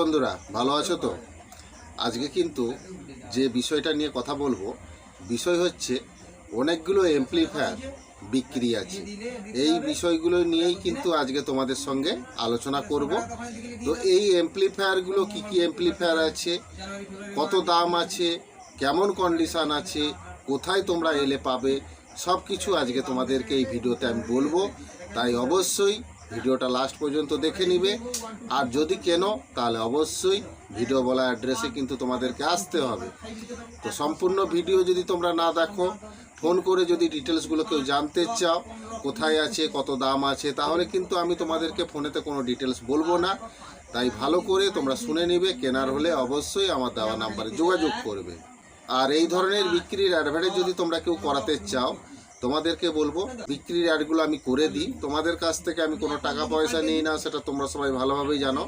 বন্ধুরা, ভালো আছো তো? আজকে কিন্তু যে বিষয়টা নিয়ে কথা বলব, বিষয় হচ্ছে অনেকগুলো এমপ্লিফায়ার বিক্রি আছে। এই বিষয়গুলো নিয়েই কিন্তু আজকে তোমাদের সঙ্গে আলোচনা করব। তো এই এমপ্লিফায়ারগুলো কি কি এমপ্লিফায়ার আছে, কত দাম আছে, কেমন কন্ডিশন আছে, কোথায় তোমরা এলে পাবে সব কিছু আজকে তোমাদেরকে এই ভিডিওতে আমি বলব। তাই অবশ্যই ভিডিওটা লাস্ট পর্যন্ত দেখে নিবে। আর যদি কেন, তাহলে অবশ্যই ভিডিও বলা অ্যাড্রেসে কিন্তু তোমাদেরকে আসতে হবে। তো সম্পূর্ণ ভিডিও যদি তোমরা না দেখো ফোন করে যদি ডিটেলসগুলো কেউ জানতে চাও, কোথায় আছে, কত দাম আছে, তাহলে কিন্তু আমি তোমাদেরকে ফোনেতে কোনো ডিটেলস বলব না। তাই ভালো করে তোমরা শুনে নিবে, কেনার হলে অবশ্যই আমার দেওয়া নাম্বারে যোগাযোগ করবে। আর এই ধরনের বিক্রির অ্যাডভার্টাইজ যদি তোমরা কেউ করাতে চাও তোমাদেরকে বলব, বিক্রির অ্যাডগুলো আমি করে দিই। তোমাদের কাছ থেকে আমি কোনো টাকা পয়সা নিই না, সেটা তোমরা সবাই ভালোভাবেই জানো।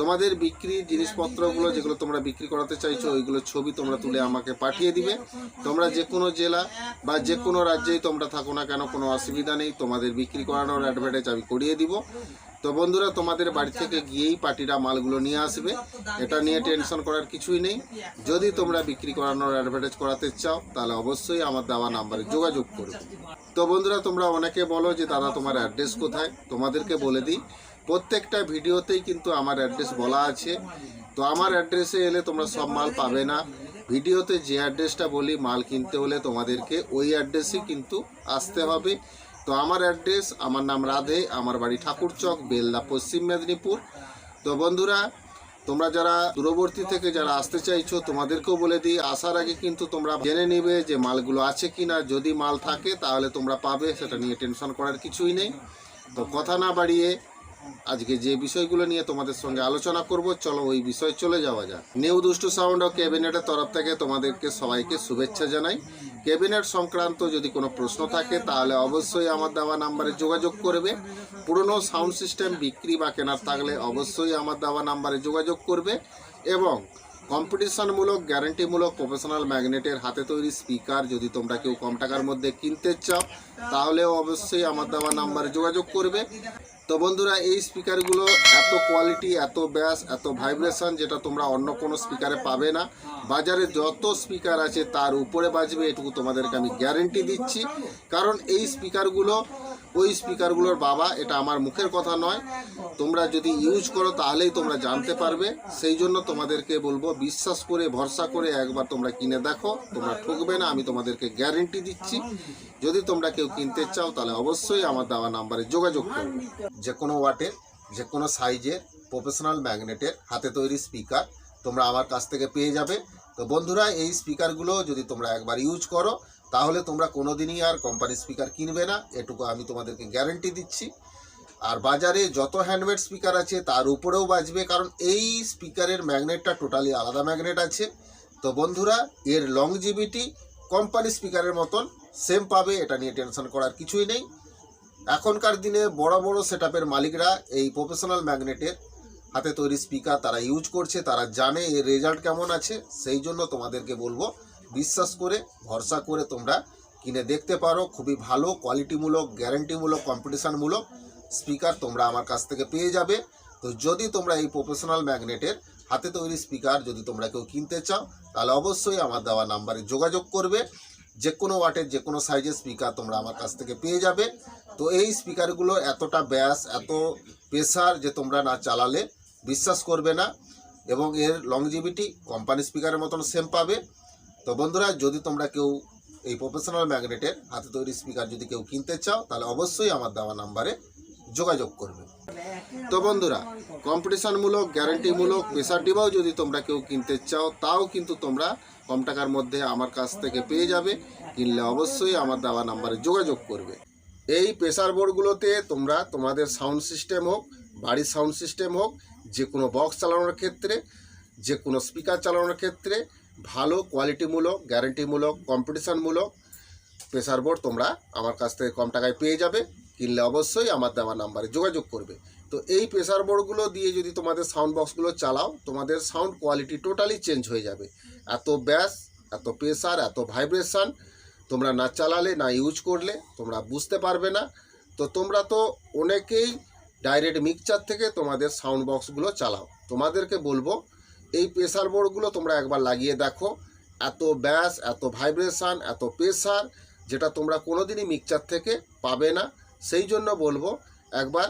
তোমাদের বিক্রির জিনিসপত্রগুলো যেগুলো তোমরা বিক্রি করাতে চাইছো, ওইগুলো ছবি তোমরা তুলে আমাকে পাঠিয়ে দিবে। তোমরা যে কোনো জেলা বা যে কোনো রাজ্যেই তোমরা থাকো না কেন, কোনো অসুবিধা নেই। তোমাদের বিক্রি করানোর অ্যাডভার্টাইজ আমি করিয়ে দিব। তো বন্ধুরা, তোমাদের বাড়ি থেকে গিয়েই পার্টিরা মালগুলো নিয়ে আসবে। এটা নিয়ে টেনশন করার কিছুই নেই। যদি তোমরা বিক্রি করানোর অ্যাডভার্টাইজ করাতে চাও, তাহলে অবশ্যই আমার দেওয়া নাম্বারে যোগাযোগ করবে তো বন্ধুরা, তোমরা অনেকে বলো যে, দাদা, তোমার অ্যাড্রেস কোথায়? তোমাদেরকে বলে দিই, প্রত্যেকটা ভিডিওতেই কিন্তু আমার অ্যাড্রেস বলা আছে। তো আমার অ্যাড্রেসে এলে তোমরা সব মাল পাবে না। ভিডিওতে যে অ্যাড্রেসটা বলি, মাল কিনতে হলে তোমাদেরকে ওই অ্যাড্রেসে কিন্তু আসতে হবে। তো আমার অ্যাড্রেস, আমার নাম রাধে, আমার বাড়ি ঠাকুরচক বেলদা, পশ্চিম মেদিনীপুর। তো বন্ধুরা, তোমরা যারা দূরবর্তী থেকে যারা আসতে চাইছো, তোমাদেরকেও বলে দিই, আসার আগে কিন্তু তোমরা জেনে নিবে যে মালগুলো আছে কি না যদি মাল থাকে, তাহলে তোমরা পাবে, সেটা নিয়ে টেনশন করার কিছুই নেই। তো কথা না বাড়িয়ে, আজকে যে বিষয়গুলো নিয়ে তোমাদের সঙ্গে আলোচনা করব, চলো ওই বিষয়ে চলে যাওয়া যাক। নিউ দুষ্টু সাউন্ড ও ক্যাবিনেটের তরফ থেকে তোমাদেরকে সবাইকে শুভেচ্ছা জানাই। ক্যাবিনেট সংক্রান্ত যদি কোনো প্রশ্ন থাকে, তাহলে অবশ্যই আমার দেওয়া নাম্বারে যোগাযোগ করবে। পুরনো সাউন্ড সিস্টেম বিক্রি বা কেনার থাকলে অবশ্যই আমার দেওয়া নাম্বারে যোগাযোগ করবে এবং কম্পিটিশনমূলক, গ্যারান্টিমূলক, প্রফেশনাল ম্যাগনেটের হাতে তৈরি স্পিকার যদি তোমরা কেউ কম টাকার মধ্যে কিনতে চাও, তাহলেও অবশ্যই আমার দেওয়া নাম্বারে যোগাযোগ করবে। তো বন্ধুরা, এই স্পিকারগুলো এত কোয়ালিটি এত ব্যাস, এত ভাইব্রেশন যেটা তোমরা অন্য কোনো স্পিকারে পাবে না। বাজারে যত স্পিকার আছে তার উপরে বাজবে, এটুকু তোমাদেরকে আমি গ্যারেন্টি দিচ্ছি। কারণ এই স্পিকারগুলো ওই স্পিকারগুলোর বাবা, এটা আমার মুখের কথা নয়। তোমরা যদি ইউজ করো, তাহলেই তোমরা জানতে পারবে। সেই জন্য তোমাদেরকে বলব, বিশ্বাস করে, ভরসা করে একবার তোমরা কিনে দেখো। তোমরা ঠকবে না, আমি তোমাদেরকে গ্যারেন্টি দিচ্ছি। যদি তোমরা কেউ কিনতে চাও, তাহলে অবশ্যই আমার দেওয়া নাম্বারে যোগাযোগ করবে। যে কোনো ওয়াটের যে কোনো সাইজের প্রফেশনাল ম্যাগনেটের হাতে তৈরি স্পিকার তোমরা আমার কাছ থেকে পেয়ে যাবে। তো বন্ধুরা, এই স্পিকারগুলো যদি তোমরা একবার ইউজ করো তাহলে তোমরা কোনোদিনই আর কোম্পানি স্পিকার কিনবে না। এটুকু আমি তোমাদেরকে গ্যারেন্টি দিচ্ছি। আর বাজারে যত হ্যান্ডমেড স্পিকার আছে, তার উপরেও বাজবে, কারণ এই স্পিকারের ম্যাগনেটটা টোটালি আলাদা ম্যাগনেট আছে। তো বন্ধুরা, এর লংজিভিটি কোম্পানি স্পিকারের মতন সেম পাবে, এটা নিয়ে টেনশন করার কিছুই নেই। এখনকার দিনে বড় বড় সেটআপের মালিকরা এই প্রফেশনাল ম্যাগনেটের হাতে তৈরি স্পিকার তারা ইউজ করছে, তারা জানে এর রেজাল্ট কেমন আছে, সেই জন্য তোমাদেরকে বলব বিশ্বাস করে, ভরসা করে তোমরা কিনে দেখতে পারো। খুবই ভালো কোয়ালিটিমূলক গ্যারেন্টিমূলক কম্পিটিশনমূলক স্পিকার তোমরা আমার কাছ থেকে পেয়ে যাবে। তো যদি তোমরা এই প্রফেশনাল ম্যাগনেটের হাতে তৈরি স্পিকার যদি তোমরা কেউ কিনতে চাও, তাহলে অবশ্যই আমার দেওয়া নাম্বারে যোগাযোগ করবে। যে কোনো ওয়াটের যে কোনো সাইজের স্পিকার তোমরা আমার কাছ থেকে পেয়ে যাবে। তো এই স্পিকারগুলো এতটা ব্যাস, এত প্রেসার যে তোমরা না চালালে বিশ্বাস করবে না এবং এর লংজিভিটি কোম্পানি স্পিকারের মতন সেম পাবে। তো বন্ধুরা, যদি তোমরা কেউ এই প্রফেশনাল ম্যাগনেটের হাতে তৈরি স্পিকার যদি কেউ কিনতে চাও, তাহলে অবশ্যই আমার দেওয়া নাম্বারে যোগাযোগ করবে। তো বন্ধুরা কম্পিটিশনমূলক গ্যারান্টিমূলক প্রেসার ডিবাও যদি তোমরা কেউ কিনতে চাও, তাও কিন্তু তোমরা কম টাকার মধ্যে আমার কাছ থেকে পেয়ে যাবে। কিনলে অবশ্যই আমার দেওয়া নাম্বারে যোগাযোগ করবে। এই প্রেসার বোর্ডগুলোতে তোমরা তোমাদের সাউন্ড সিস্টেম হোক, বাড়ির সাউন্ড সিস্টেম হোক যে কোনো বক্স চালানোর ক্ষেত্রে যে কোনো স্পিকার চালানোর ক্ষেত্রে ভালো কোয়ালিটিমূলক গ্যারেন্টিমূলক কম্পিটিশনমূলক প্রেসার বোর্ড তোমরা আমার কাছ থেকে কম টাকায় পেয়ে যাবে। কিনলে অবশ্যই আমার দেওয়া নাম্বারে যোগাযোগ করবে। তো এই প্রেসার বোর্ডগুলো দিয়ে যদি তোমাদের সাউন্ড বক্সগুলো চালাও, তোমাদের সাউন্ড কোয়ালিটি টোটালি চেঞ্জ হয়ে যাবে। এত ব্যাস, এত প্রেসার এত ভাইব্রেশন তোমরা না চালালে, না ইউজ করলে তোমরা বুঝতে পারবে না। তো তোমরা তো অনেকেই ডাইরেক্ট মিক্সচার থেকে তোমাদের সাউন্ড বক্সগুলো চালাও। তোমাদেরকে বলব এই প্রেসার বোর্ডগুলো তোমরা একবার লাগিয়ে দেখো। এত ব্যাস, এত ভাইব্রেশন এত প্রেসার যেটা তোমরা কোনোদিনই মিক্সচার থেকে পাবে না। সেই জন্য বলব, একবার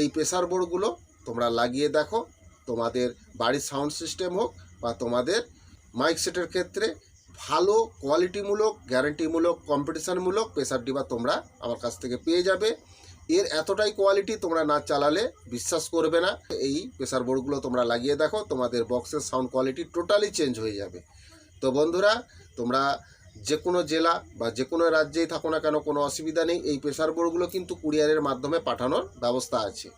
এই প্রেসার বোর্ডগুলো তোমরা লাগিয়ে দেখো। তোমাদের বাড়ির সাউন্ড সিস্টেম হোক বা তোমাদের মাইক সেটের ক্ষেত্রে ভালো কোয়ালিটিমূলক গ্যারান্টিমূলক কম্পিটিশানমূলক প্রেসার ডিবা তোমরা আমার কাছ থেকে পেয়ে যাবে। এর এতটাই কোয়ালিটি তোমরা না চালালে বিশ্বাস করবে না। এই প্রেসার বোর্ডগুলো তোমরা লাগিয়ে দেখো, তোমাদের বক্সের সাউন্ড কোয়ালিটি টোটালি চেঞ্জ হয়ে যাবে। তো বন্ধুরা, তোমরা যে কোনো জেলা বা যে কোনো রাজ্যেই থাকো না কেন, কোনো অসুবিধা নেই। এই প্রেসার বোর্ডগুলো কিন্তু কুরিয়ারের মাধ্যমে পাঠানোর ব্যবস্থা আছে।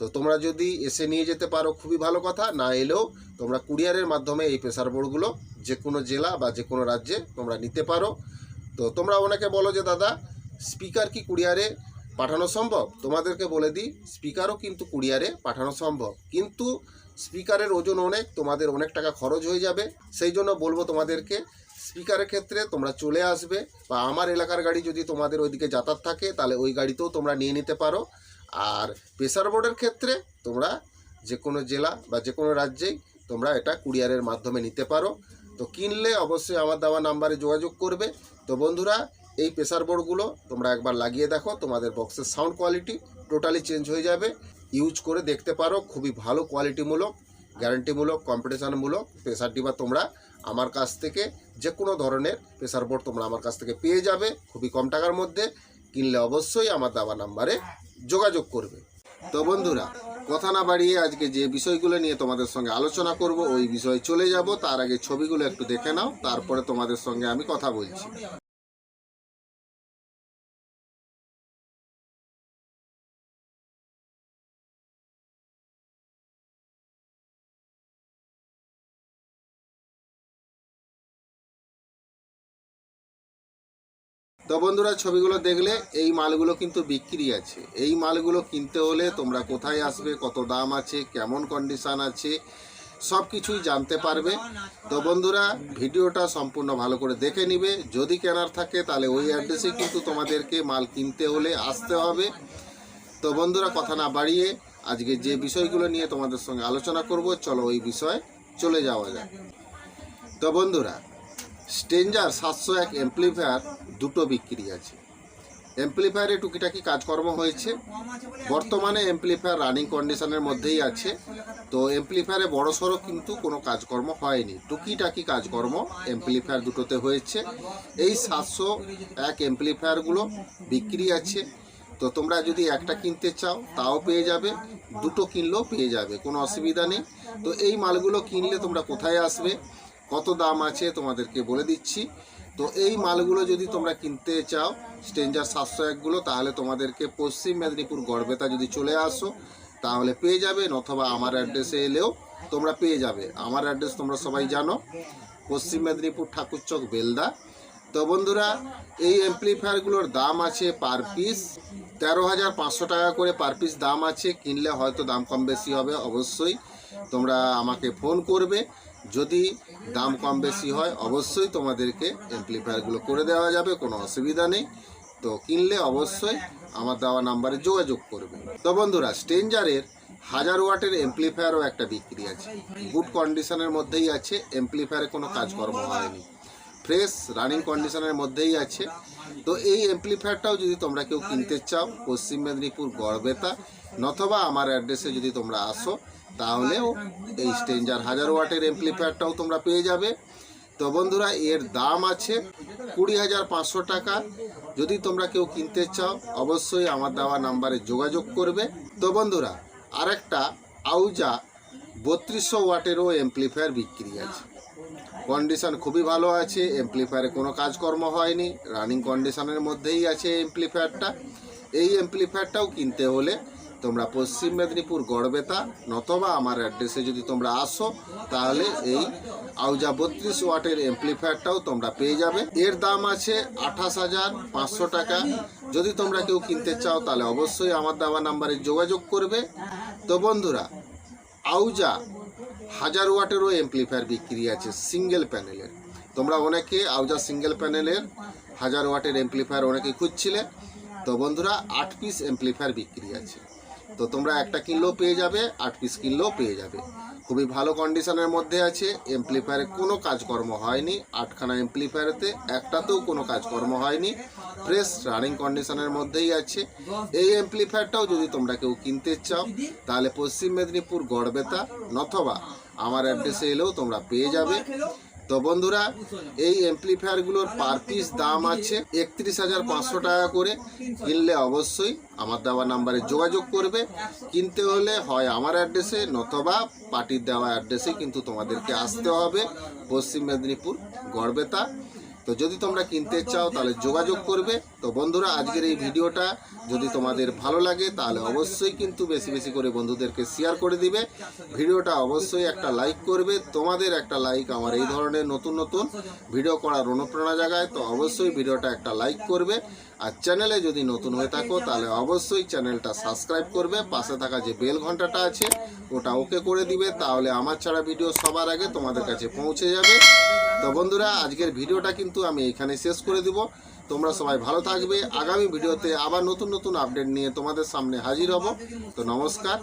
তো তোমরা যদি এসে নিয়ে যেতে পারো, খুবই ভালো কথা। না এলেও তোমরা কুরিয়ারের মাধ্যমে এই প্রেসার বোর্ডগুলো যে কোনো জেলা বা যে কোনো রাজ্যে তোমরা নিতে পারো। তো তোমরা অনেকে বলো যে, দাদা স্পিকার কি কুরিয়ারে পাঠানো সম্ভব? তোমাদেরকে বলে দিই স্পিকারও কিন্তু কুরিয়ারে পাঠানো সম্ভব। কিন্তু স্পিকারের ওজন অনেক, তোমাদের অনেক টাকা খরচ হয়ে যাবে। সেই জন্য বলব তোমাদেরকে স্পিকারের ক্ষেত্রে তোমরা চলে আসবে বা আমার এলাকার গাড়ি যদি তোমাদের ওইদিকে যাতায়াত থাকে, তাহলে ওই গাড়িতেও তোমরা নিয়ে নিতে পারো। আর প্রেসার বোর্ডের ক্ষেত্রে তোমরা যে কোনো জেলা বা যে কোনো রাজ্যেই তোমরা এটা কুরিয়ারের মাধ্যমে নিতে পারো। তো কিনলে অবশ্যই আমার দেওয়া নাম্বারে যোগাযোগ করবে। তো বন্ধুরা এই প্রেসার বোর্ডগুলো তোমরা একবার লাগিয়ে দেখো, তোমাদের বক্সের সাউন্ড কোয়ালিটি টোটালি চেঞ্জ হয়ে যাবে। ইউজ করে দেখতে পারো, খুবই ভালো কোয়ালিটিমূলক গ্যারান্টিমূলক কম্পিটিশনমূলক প্রেসার ডিবা তোমরা আমার কাছ থেকে যে কোনো ধরনের প্রেসার বোর্ড তোমরা আমার কাছ থেকে পেয়ে যাবে, খুবই কম টাকার মধ্যে। কিনলে অবশ্যই আমার দাবা নাম্বারে যোগাযোগ করবে। তো বন্ধুরা, কথা না বাড়িয়ে আজকে যে বিষয়গুলো নিয়ে তোমাদের সঙ্গে আলোচনা করব, ওই বিষয়ে চলে যাব। তার আগে ছবিগুলো একটু দেখে নাও, তারপরে তোমাদের সঙ্গে আমি কথা বলছি। তো বন্ধুরা, ছবিগুলো দেখলে এই মালগুলো কিন্তু বিক্রি আছে। এই মালগুলো কিনতে হলে তোমরা কোথায় আসবে, কত দাম আছে, কেমন কন্ডিশন আছে সব কিছুই জানতে পারবে। তো বন্ধুরা, ভিডিওটা সম্পূর্ণ ভালো করে দেখে নিবে। যদি কেনার থাকে, তাহলে ওই অ্যাড্রেসে কিন্তু তোমাদেরকে মাল কিনতে হলে আসতে হবে। তো বন্ধুরা, কথা না বাড়িয়ে আজকে যে বিষয়গুলো নিয়ে তোমাদের সঙ্গে আলোচনা করব, চলো ওই বিষয়ে চলে যাওয়া যাক। তো বন্ধুরা স্টেঞ্জার সাতশো এক এমপ্লিফায়ার দুটো বিক্রি আছে। এমপ্লিফায়ারে টুকিটাকি কাজকর্ম হয়েছে। বর্তমানে এমপ্লিফায়ার রানিং কন্ডিশনের মধ্যেই আছে। তো এমপ্লিফায়ারে বড় সড়ো কিন্তু কোনো কাজকর্ম হয়নি। টুকিটাকি কাজকর্ম এমপ্লিফায়ার দুটোতে হয়েছে। এই সাতশো এক এমপ্লিফায়ারগুলো বিক্রি আছে। তো তোমরা যদি একটা কিনতে চাও, তাও পেয়ে যাবে। দুটো কিনলেও পেয়ে যাবে, কোনো অসুবিধা নেই। তো এই মালগুলো কিনলে তোমরা কোথায় আসবে? কত দাম আছে তোমাদেরকে বলে দিচ্ছি। তো এই মালগুলো যদি তোমরা কিনতে চাও স্টেঞ্জার সাতশো একগুলো তাহলে তোমাদেরকে পশ্চিম মেদিনীপুর গড়বেতা যদি চলে আসো, তাহলে পেয়ে যাবে অথবা আমার অ্যাড্রেসে এলেও তোমরা পেয়ে যাবে। আমার অ্যাড্রেস তোমরা সবাই জানো, পশ্চিম মেদিনীপুর ঠাকুরচক বেলদা। তো বন্ধুরা, এই অ্যাম্প্লিফায়ারগুলোর দাম আছে পার পিস তেরো হাজার পাঁচশো টাকা করে পার পিস দাম আছে। কিনলে হয়তো দাম কম বেশি হবে, অবশ্যই তোমরা আমাকে ফোন করবে। যদি দাম কম বেশি হয়, অবশ্যই তোমাদেরকে অ্যাম্প্লিফায়ারগুলো করে দেওয়া যাবে, কোনো অসুবিধা নেই। তো কিনলে অবশ্যই আমার দেওয়া নাম্বারে যোগাযোগ করবে। তো বন্ধুরা স্টেঞ্জারের হাজার ওয়াটের এমপ্লিফায়ারও একটা বিক্রি আছে। গুড কন্ডিশনের মধ্যেই আছে এমপ্লিফায়ারে কোনো কাজকর্ম হয়নি। ফ্রেশ রানিং কন্ডিশনের মধ্যেই আছে। তো এই এমপ্লিফায়ারটাও যদি তোমরা কেউ কিনতে চাও, পশ্চিম মেদিনীপুর গড়বেতা নথবা আমার অ্যাড্রেসে যদি তোমরা আসো তাহলেও এই স্টেঞ্জার হাজার ওয়াটের এমপ্লিফায়ারটাও তোমরা পেয়ে যাবে। তো বন্ধুরা, এর দাম আছে কুড়ি হাজার পাঁচশো টাকা। যদি তোমরা কেউ কিনতে চাও, অবশ্যই আমার দেওয়া নাম্বারে যোগাযোগ করবে। তো বন্ধুরা, আরেকটা আউজা বত্রিশশো ওয়াটেরও এমপ্লিফায়ার বিক্রি আছে। কন্ডিশন খুবই ভালো আছে এমপ্লিফায়ারে কোনো কাজকর্ম হয়নি। রানিং কন্ডিশনের মধ্যেই আছে এমপ্লিফায়ারটা এই এমপ্লিফায়ারটাও কিনতে হলে তোমরা পশ্চিম মেদিনীপুর গড়বেতা নতবা আমার অ্যাড্রেসে যদি তোমরা আসো, তাহলে এই আউজা বত্রিশ ওয়াটের এমপ্লিফায়ারটাও তোমরা পেয়ে যাবে। এর দাম আছে আঠাশ হাজার পাঁচশো টাকা। যদি তোমরা কেউ কিনতে চাও, তাহলে অবশ্যই আমার দেওয়া নাম্বারে যোগাযোগ করবে। তো বন্ধুরা, আউজা হাজার ওয়াটেরও এমপ্লিফায়ার বিক্রি আছে সিঙ্গেল প্যানেলের তোমরা অনেকে আউজা সিঙ্গেল প্যানেলের হাজার ওয়াটের এমপ্লিফায়ার অনেকে খুঁজছিলে। তো বন্ধুরা, আট পিস এমপ্লিফায়ার বিক্রি আছে। তো তোমরা একটা কিনলেও পেয়ে যাবে, আট পিস কিনলেও পেয়ে যাবে। খুবই ভালো কন্ডিশনের মধ্যে আছে এমপ্লিফায়ারে কোনো কাজকর্ম হয়নি, আটখানা এমপ্লিফায়ারেতে একটাতেও কোনো কাজকর্ম হয়নি ফ্রেশ রানিং কন্ডিশনের মধ্যেই আছে। এই এমপ্লিফায়ারটাও যদি তোমরা কেউ কিনতে চাও, তাহলে পশ্চিম মেদিনীপুর গড়বেতা নথবা আমার অ্যাড্রেসে এলেও তোমরা পেয়ে যাবে। তো বন্ধুরা, এই এমপ্লিফায়ারগুলোর পার পিস দাম আছে একত্রিশ হাজার পাঁচশো টাকা করে। কিনলে অবশ্যই আমার দেওয়া নাম্বারে যোগাযোগ করবে। কিনতে হলে হয় আমার অ্যাড্রেসে নতবা পার্টির দেওয়া অ্যাড্রেসে কিন্তু তোমাদেরকে আসতে হবে। পশ্চিম মেদিনীপুর, গড়বেতা। তো যদি তোমরা কিনতে চাও, তাহলে যোগাযোগ করবে। তো বন্ধুরা, আজকের এই ভিডিওটা যদি তোমাদের ভালো লাগে, তাহলে অবশ্যই কিন্তু বেশি বেশি করে বন্ধুদেরকে শেয়ার করে দিবে। ভিডিওটা অবশ্যই একটা লাইক করবে। তোমাদের একটা লাইক আমার এই ধরনের নতুন নতুন ভিডিও করার অনুপ্রেরণা জাগায়। তো অবশ্যই ভিডিওটা একটা লাইক করবে। আর চ্যানেলে যদি নতুন হয়ে থাকো, তাহলে অবশ্যই চ্যানেলটা সাবস্ক্রাইব করবে। পাশে থাকা যে বেল ঘন্টাটা আছে, ওটা ওকে করে দিবে। তাহলে আমার ছাড়া ভিডিও সবার আগে তোমাদের কাছে পৌঁছে যাবে। তো বন্ধুরা, আজকের ভিডিওটা কিন্তু আমি এখানে শেষ করে দিব। তোমরা সবাই ভালো থাকবে। আগামী ভিডিওতে আবার নতুন নতুন আপডেট নিয়ে তোমাদের সামনে হাজির হব। তো নমস্কার।